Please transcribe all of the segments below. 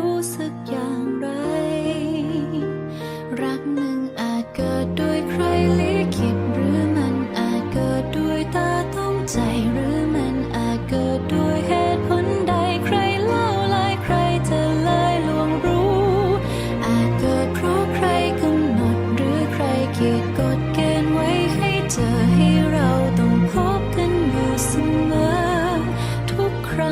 ้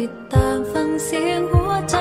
ติดตามฟังเสียงหัวใจ